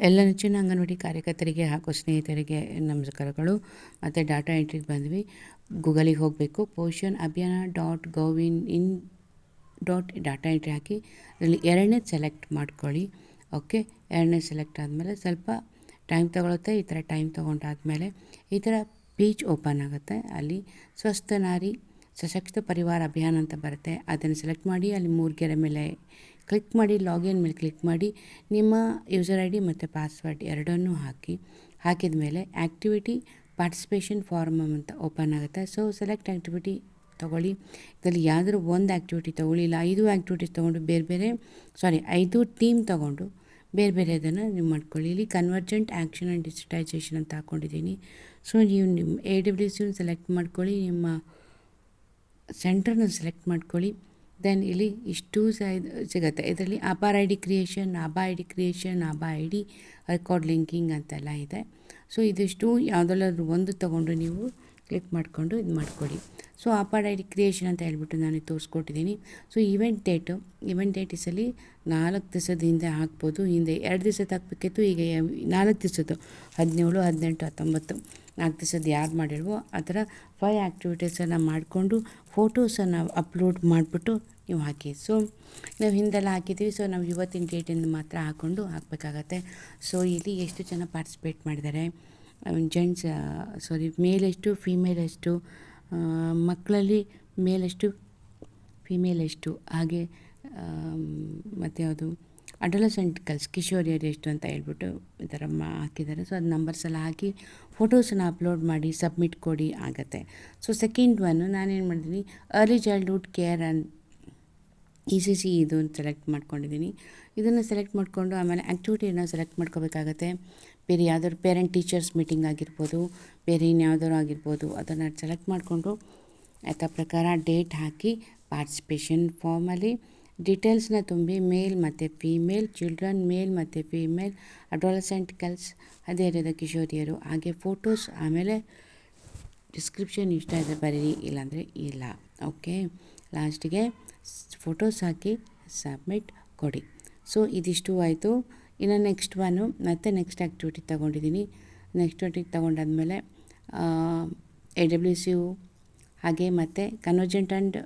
ಎಲ್ಲ ನೆಚ್ಚಿನ ಅಂಗನವಾಡಿ ಕಾರ್ಯಕರ್ತರಿಗೆ ಹಾಗೂ ಸ್ನೇಹಿತರಿಗೆ ನಮಸ್ಕಾರಗಳು. ಮತ್ತು ಡಾಟಾ ಎಂಟ್ರಿಗೆ ಬಂದ್ವಿ. ಗೂಗಲಿಗೆ ಹೋಗಬೇಕು. Poshan Abhiyaan dot gov in in dot data entry ಹಾಕಿ ಅದರಲ್ಲಿ ಎರಡನೇ ಸೆಲೆಕ್ಟ್ ಮಾಡ್ಕೊಳ್ಳಿ. ಓಕೆ? ಎರಡನೇ ಸೆಲೆಕ್ಟ್ ಆದಮೇಲೆ ಸ್ವಲ್ಪ ಟೈಮ್ ತೊಗೊಳುತ್ತೆ. ಈ ಥರ ಟೈಮ್ ತೊಗೊಂಡಾದ್ಮೇಲೆ ಈ ಥರ ಪೇಜ್ ಓಪನ್ ಆಗುತ್ತೆ. ಅಲ್ಲಿ ಸ್ವಸ್ಥ ನಾರಿ ಸಶಕ್ತ ಪರಿವಾರ ಅಭಿಯಾನ ಅಂತ ಬರುತ್ತೆ. ಅದನ್ನು ಸೆಲೆಕ್ಟ್ ಮಾಡಿ ಅಲ್ಲಿ ಮೂರು ಗೆರೆ ಮೇಲೆ ಕ್ಲಿಕ್ ಮಾಡಿ ಲಾಗಿನ್ ಮೇಲೆ ಕ್ಲಿಕ್ ಮಾಡಿ, ನಿಮ್ಮ ಯೂಸರ್ ಐ ಡಿ ಮತ್ತು ಪಾಸ್ವರ್ಡ್ ಎರಡನ್ನೂ ಹಾಕಿ, ಹಾಕಿದ ಮೇಲೆ ಆ್ಯಕ್ಟಿವಿಟಿ ಪಾರ್ಟಿಸಿಪೇಷನ್ ಫಾರ್ಮ್ ಅಂತ ಓಪನ್ ಆಗುತ್ತೆ. ಸೊ ಸೆಲೆಕ್ಟ್ ಆ್ಯಕ್ಟಿವಿಟಿ ತೊಗೊಳ್ಳಿ. ಇದರಲ್ಲಿ ಯಾವುದಾದ್ರೂ ಒಂದು ಆ್ಯಕ್ಟಿವಿಟಿ ತೊಗೊಳ್ಳಿ, ಇಲ್ಲ ಐದು ಆ್ಯಕ್ಟಿವಿಟೀಸ್ ತೊಗೊಂಡು ಬೇರೆ ಬೇರೆ ಸಾರಿ ಐದು ಟೀಮ್ ತೊಗೊಂಡು ಬೇರೆ ಬೇರೆ ಅದನ್ನು ನೀವು ಮಾಡ್ಕೊಳ್ಳಿ. ಇಲ್ಲಿ ಕನ್ವರ್ಜೆಂಟ್ ಆ್ಯಕ್ಷನ್ ಆ್ಯಂಡ್ ಡಿಜಿಟೈಸೇಷನ್ ಅಂತ ಹಾಕ್ಕೊಂಡಿದ್ದೀನಿ ಸೊ ನೀವು ನಿಮ್ಮ ಎ ಡಬ್ಲ್ಯೂ ಸಿಯನ್ನು ಸೆಲೆಕ್ಟ್ ಮಾಡ್ಕೊಳ್ಳಿ, ನಿಮ್ಮ ಸೆಂಟ್ರನ್ನ ಸೆಲೆಕ್ಟ್ ಮಾಡ್ಕೊಳ್ಳಿ. ದೆನ್ ಇಲ್ಲಿ ಇಷ್ಟು ಸಿಗುತ್ತೆ. ಇದರಲ್ಲಿ APAAR I D creation ABHA I D creation ABHA I D record linking ಅಂತೆಲ್ಲ ಇದೆ. ಸೊ ಇದಿಷ್ಟು ಯಾವುದಲ್ಲಾದ್ರೂ ಒಂದು ತೊಗೊಂಡು ನೀವು ಕ್ಲಿಕ್ ಮಾಡಿಕೊಂಡು ಇದು ಮಾಡಿಕೊಡಿ so APAAR I D creation ಅಂತ ಹೇಳ್ಬಿಟ್ಟು ನಾನು ತೋರಿಸ್ಕೊಟ್ಟಿದ್ದೀನಿ. ಸೊ ಇವೆಂಟ್ ಡೇಟು ಇವೆಂಟ್ ಡೇಟಿಸಲ್ಲಿ ನಾಲ್ಕು ದಿವಸದ ಹಿಂದೆ ಹಾಕ್ಬೋದು. ಹಿಂದೆ ಎರಡು ದಿವಸದ ಹಾಕ್ಬೇಕಿತ್ತು, ಈಗ ನಾಲ್ಕು ದಿವಸದ್ದು. ಹದಿನೇಳು, ಹದಿನೆಂಟು, ಹತ್ತೊಂಬತ್ತು. ನಾಲ್ಕು ದಿವಸದ್ದು ಯಾರು ಮಾಡಿಲ್ವೋ ಆ ಥರ ಫೈ ಆ್ಯಕ್ಟಿವಿಟೀಸನ್ನು ಮಾಡಿಕೊಂಡು ಫೋಟೋಸನ್ನು ಅಪ್ಲೋಡ್ ಮಾಡಿಬಿಟ್ಟು ನೀವು ಹಾಕಿ. ಸೊ ನಾವು ಹಿಂದೆಲ್ಲ ಹಾಕಿದ್ದೀವಿ. ಸೊ ನಾವು ಇವತ್ತಿನ ಡೇಟಿಂದ ಮಾತ್ರ ಹಾಕ್ಕೊಂಡು ಹಾಕಬೇಕಾಗತ್ತೆ. ಸೊ ಇಲ್ಲಿ ಎಷ್ಟು ಜನ ಪಾರ್ಟಿಸಿಪೇಟ್ ಮಾಡಿದ್ದಾರೆ? ಜೆಂಟ್ಸ್ ಸಾರಿ ಮೇಲ್ ಎಷ್ಟು ಫೀಮೇಲ್ ಎಷ್ಟು ಮಕ್ಕಳಲ್ಲಿ ಮೇಲೆಷ್ಟು ಫಿಮೇಲ್ ಎಷ್ಟು ಹಾಗೆ ಮತ್ತು ಯಾವುದು ಅಡಲಸೆಂಟ್ ಗರ್ಲ್ಸ್ ಕಿಶೋರಿಯರು ಎಷ್ಟು ಅಂತ ಹೇಳ್ಬಿಟ್ಟು ಈ ಥರ ಮಾ, ಹಾಕಿದ್ದಾರೆ. ಸೊ ಅದು ನಂಬರ್ಸ್ ಎಲ್ಲ ಹಾಕಿ ಫೋಟೋಸನ್ನು ಅಪ್ಲೋಡ್ ಮಾಡಿ ಸಬ್ಮಿಟ್ ಕೊಡಿ, ಆಗುತ್ತೆ. ಸೊ ಸೆಕೆಂಡ್ ಒನ್ನು ನಾನೇನು ಮಾಡಿದ್ದೀನಿ early childhood care and E C C ಇದು ಸೆಲೆಕ್ಟ್ ಮಾಡ್ಕೊಂಡಿದ್ದೀನಿ. ಇದನ್ನು ಸೆಲೆಕ್ಟ್ ಮಾಡಿಕೊಂಡು ಆಮೇಲೆ ಆ್ಯಕ್ಟಿವಿಟಿಯನ್ನು ಸೆಲೆಕ್ಟ್ ಮಾಡ್ಕೋಬೇಕಾಗತ್ತೆ. ಬೇರೆ ಯಾವ್ದಾದ್ರು ಪೇರೆಂಟ್ ಟೀಚರ್ಸ್ ಮೀಟಿಂಗ್ ಆಗಿರ್ಬೋದು, ಬೇರೆ ಇನ್ಯಾವ್ದಾದ್ರು ಆಗಿರ್ಬೋದು, ಅದನ್ನು ಸೆಲೆಕ್ಟ್ ಮಾಡಿಕೊಂಡು ಆಯ್ತಾ ಪ್ರಕಾರ ಡೇಟ್ ಹಾಕಿ ಪಾರ್ಟಿಸಿಪೇಷನ್ ಫಾರ್ಮಲ್ಲಿ. ಡೀಟೇಲ್ಸ್ನ ತುಂಬಿ ಮೇಲ್ ಮತ್ತು ಫೀಮೇಲ್, ಚಿಲ್ಡ್ರನ್ ಮೇಲ್ ಮತ್ತು ಫೀಮೇಲ್, ಅಡೋಲಸೆಂಟ್ ಗರ್ಲ್ಸ್, ಅದೇ ರೀತಿ ಕಿಶೋರಿಯರು. ಹಾಗೆ ಫೋಟೋಸ್ ಆಮೇಲೆ ಡಿಸ್ಕ್ರಿಪ್ಷನ್ ಇಷ್ಟ ಇದೆ ಬರೀ ಇಲ್ಲಾಂದರೆ ಇಲ್ಲ. ಓಕೆ, ಲಾಸ್ಟಿಗೆ ಫೋಟೋಸ್ ಹಾಕಿ ಸಬ್ಮಿಟ್ ಕೊಡಿ. ಸೊ ಇದಿಷ್ಟು ಆಯಿತು. ಇನ್ನು ನೆಕ್ಸ್ಟ್ ಒನ್ನು ಮತ್ತೆ ನೆಕ್ಸ್ಟ್ ಆ್ಯಕ್ಟಿವಿಟಿ ತೊಗೊಂಡಿದ್ದೀನಿ. ನೆಕ್ಸ್ಟ್ ಆ್ಯಕ್ಟಿವಿಟಿ ತೊಗೊಂಡಾದ್ಮೇಲೆ ಎ ಡಬ್ಲ್ಯೂ ಸಿ ಯು ಹಾಗೆ ಮತ್ತು ಕನ್ವರ್ಜೆಂಟ್ ಆ್ಯಂಡ್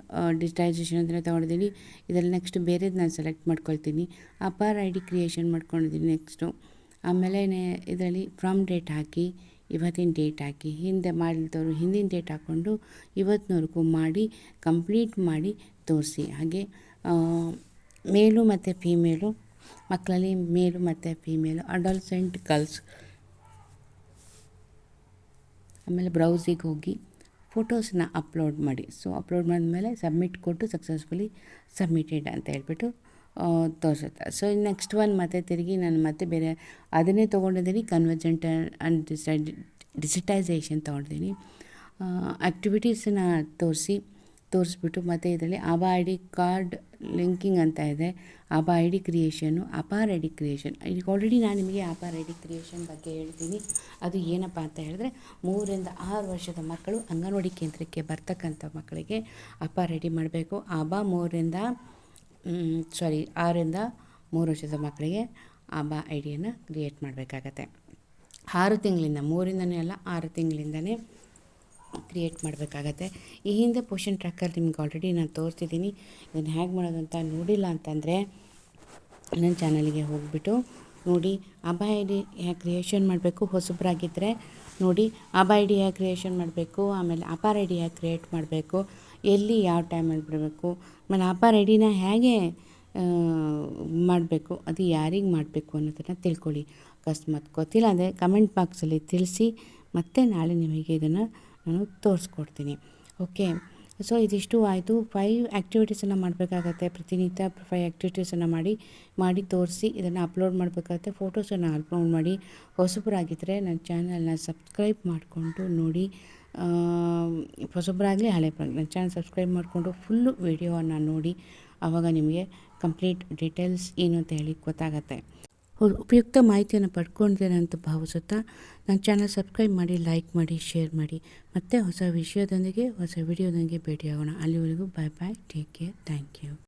ಡಿಜಿಟೈಸೇಷನ್ ಅಂದರೆ ತೊಗೊಂಡಿದ್ದೀನಿ. ಇದರಲ್ಲಿ ನೆಕ್ಸ್ಟ್ ಬೇರೆದು ನಾನು ಸೆಲೆಕ್ಟ್ ಮಾಡ್ಕೊಳ್ತೀನಿ. ಅಪಾರ್ ಐ ಡಿ ಕ್ರಿಯೇಷನ್ ಮಾಡ್ಕೊಂಡಿದ್ದೀನಿ ನೆಕ್ಸ್ಟು ಆಮೇಲೆ ಇದರಲ್ಲಿ ಫ್ರಮ್ ಡೇಟ್ ಹಾಕಿ ಇವತ್ತಿನ ಡೇಟ್ ಹಾಕಿ, ಹಿಂದೆ ಮಾಡಿದವರು ಹಿಂದಿನ ಡೇಟ್ ಹಾಕ್ಕೊಂಡು ಇವತ್ತಿನವರೆಗೂ ಮಾಡಿ ಕಂಪ್ಲೀಟ್ ಮಾಡಿ ತೋರಿಸಿ. ಹಾಗೆ ಮೇಲು ಮತ್ತು ಫೀಮೇಲು ಮಕ್ಕಳಲ್ಲಿ ಮೇಲು ಮತ್ತು ಫೀಮೇಲು ಅಡಲ್ಸೆಂಟ್ ಗರ್ಲ್ಸ್ ಆಮೇಲೆ ಬ್ರೌಸಿಗೆ ಹೋಗಿ ಫೋಟೋಸನ್ನ ಅಪ್ಲೋಡ್ ಮಾಡಿ. ಸೊ ಅಪ್ಲೋಡ್ ಮಾಡಿದ್ಮೇಲೆ ಸಬ್ಮಿಟ್ ಕೊಟ್ಟು ಸಕ್ಸಸ್ಫುಲಿ ಸಬ್ಮಿಟೆಡ್ ಅಂತ ಹೇಳ್ಬಿಟ್ಟು ತೋರಿಸುತ್ತೆ. ಸೊ ನೆಕ್ಸ್ಟ್ ಒನ್ ಮತ್ತೆ ತಿರುಗಿ ನಾನು ಮತ್ತೆ ಬೇರೆ ಅದನ್ನೇ ತೊಗೊಂಡಿದ್ದೀನಿ. ಕನ್ವರ್ಜೆಂಟ್ ಆ್ಯಂಡ್ ಡಿಸೈಡ್ ಡಿಜಿಟೈಸೇಷನ್ ತೊಗೊಂಡಿದ್ದೀನಿ. ಆ್ಯಕ್ಟಿವಿಟೀಸನ್ನ ತೋರಿಸಿ, ತೋರಿಸ್ಬಿಟ್ಟು ಮತ್ತು ಇದರಲ್ಲಿ ABHA I D card linking ಅಂತ ಇದೆ. ABHA I D creation APAAR I D creation ಈಗ ಆಲ್ರೆಡಿ ನಾನು ನಿಮಗೆ ಅಪಾರ್ ಐ ಡಿ ಕ್ರಿಯೇಷನ್ ಬಗ್ಗೆ ಹೇಳ್ತೀನಿ. ಅದು ಏನಪ್ಪ ಅಂತ ಹೇಳಿದ್ರೆ ಮೂರರಿಂದ ಆರು ವರ್ಷದ ಮಕ್ಕಳು ಅಂಗನವಾಡಿ ಕೇಂದ್ರಕ್ಕೆ ಬರ್ತಕ್ಕಂಥ ಮಕ್ಕಳಿಗೆ ಅಪಾರ್ ಐ ಡಿ ಮಾಡಬೇಕು. ಆಬಾ ಮೂರರಿಂದ ಸಾರಿ ಆರರಿಂದ ಮೂರು ವರ್ಷದ ಮಕ್ಕಳಿಗೆ ಆಬಾ ಐ ಡಿಯನ್ನು ಕ್ರಿಯೇಟ್ ಮಾಡಬೇಕಾಗತ್ತೆ. ಆರು ತಿಂಗಳಿಂದ, ಮೂರಿಂದನೇ ಅಲ್ಲ, ಆರು ತಿಂಗಳಿಂದನೇ ಕ್ರಿಯೇಟ್ ಮಾಡಬೇಕಾಗತ್ತೆ. ಈ ಹಿಂದೆ ಪೋಷನ್ ಟ್ರ್ಯಾಕರ್ ನಿಮ್ಗೆ ಆಲ್ರೆಡಿ ನಾನು ತೋರಿಸಿದ್ದೀನಿ. ಇದನ್ನು ಹೇಗೆ ಮಾಡೋದು ಅಂತ ನೋಡಿಲ್ಲ ಅಂತಂದರೆ ನನ್ನ ಚಾನಲ್ಗೆ ಹೋಗಿಬಿಟ್ಟು ನೋಡಿ ಹಬ್ಬ ಐ ಡಿ ಕ್ರಿಯೇಷನ್ ಮಾಡಬೇಕು ಹೊಸಬ್ರಾಗಿದ್ದರೆ ನೋಡಿ ಹಬ್ಬ ಐ ಡಿ ಹೇಗೆ ಕ್ರಿಯೇಷನ್ ಮಾಡಬೇಕು, ಆಮೇಲೆ ಅಪಾರ್ ಐ ಡಿ ಹೇಗೆ ಕ್ರಿಯೇಟ್ ಮಾಡಬೇಕು ಎಲ್ಲಿ ಯಾವ ಟೈಮಲ್ಲಿ ಬಿಡಬೇಕು ಆಮೇಲೆ ಹಬ್ಬ ರೆಡಿನ ಡಿನ ಹೇಗೆ ಮಾಡಬೇಕು, ಅದು ಯಾರಿಗೆ ಮಾಡಬೇಕು ಅನ್ನೋದನ್ನು ತಿಳ್ಕೊಳ್ಳಿ. ಅಕಸ್ಮಾತ್ ಗೊತ್ತಿಲ್ಲ ಅಂದರೆ ಕಮೆಂಟ್ ಬಾಕ್ಸಲ್ಲಿ ತಿಳಿಸಿ, ಮತ್ತೆ ನಾಳೆ ನಿಮಗೆ ಇದನ್ನು ನಾನು ತೋರಿಸ್ಕೊಡ್ತೀನಿ. ಓಕೆ ಸೊ ಇದಿಷ್ಟು ಆಯಿತು. ಫೈವ್ ಆ್ಯಕ್ಟಿವಿಟೀಸನ್ನು ಮಾಡಬೇಕಾಗತ್ತೆ. ಪ್ರತಿನಿತ್ಯ ಫೈವ್ ಆ್ಯಕ್ಟಿವಿಟೀಸನ್ನು ಮಾಡಿ ಮಾಡಿ ತೋರಿಸಿ, ಇದನ್ನು ಅಪ್ಲೋಡ್ ಮಾಡಬೇಕಾಗತ್ತೆ. ಫೋಟೋಸನ್ನು ಅಪ್ಲೋಡ್ ಮಾಡಿ ಹೊಸಬರಾಗಿದ್ದರೆ ನನ್ನ ಚಾನಲ್ನ ಸಬ್ಸ್ಕ್ರೈಬ್ ಮಾಡಿಕೊಂಡು ನೋಡಿ. ಹೊಸಬರಾಗಲಿ ಹಳೆ ಚಾನಲ್ ಸಬ್ಸ್ಕ್ರೈಬ್ ಮಾಡಿಕೊಂಡು ಫುಲ್ಲು ವೀಡಿಯೋವನ್ನು ನೋಡಿ ಆವಾಗ ನಿಮಗೆ ಕಂಪ್ಲೀಟ್ ಡೀಟೇಲ್ಸ್ ಏನು ಅಂತ ಹೇಳಿ ಗೊತ್ತಾಗತ್ತೆ. ಉಪಯುಕ್ತ ಮಾಹಿತಿಯನ್ನು ಪಡ್ಕೊಂಡಿದ್ದೇನೆ ಅಂತ ಭಾವಿಸುತ್ತಾ, ನನ್ನ ಚಾನಲ್ ಸಬ್ಸ್ಕ್ರೈಬ್ ಮಾಡಿ ಲೈಕ್ ಮಾಡಿ ಶೇರ್ ಮಾಡಿ. ಮತ್ತು ಹೊಸ ವಿಷಯದೊಂದಿಗೆ, ಹೊಸ ವಿಡಿಯೋದೊಂದಿಗೆ ಭೇಟಿಯಾಗೋಣ. ಅಲ್ಲಿವರೆಗೂ bye bye take care thank you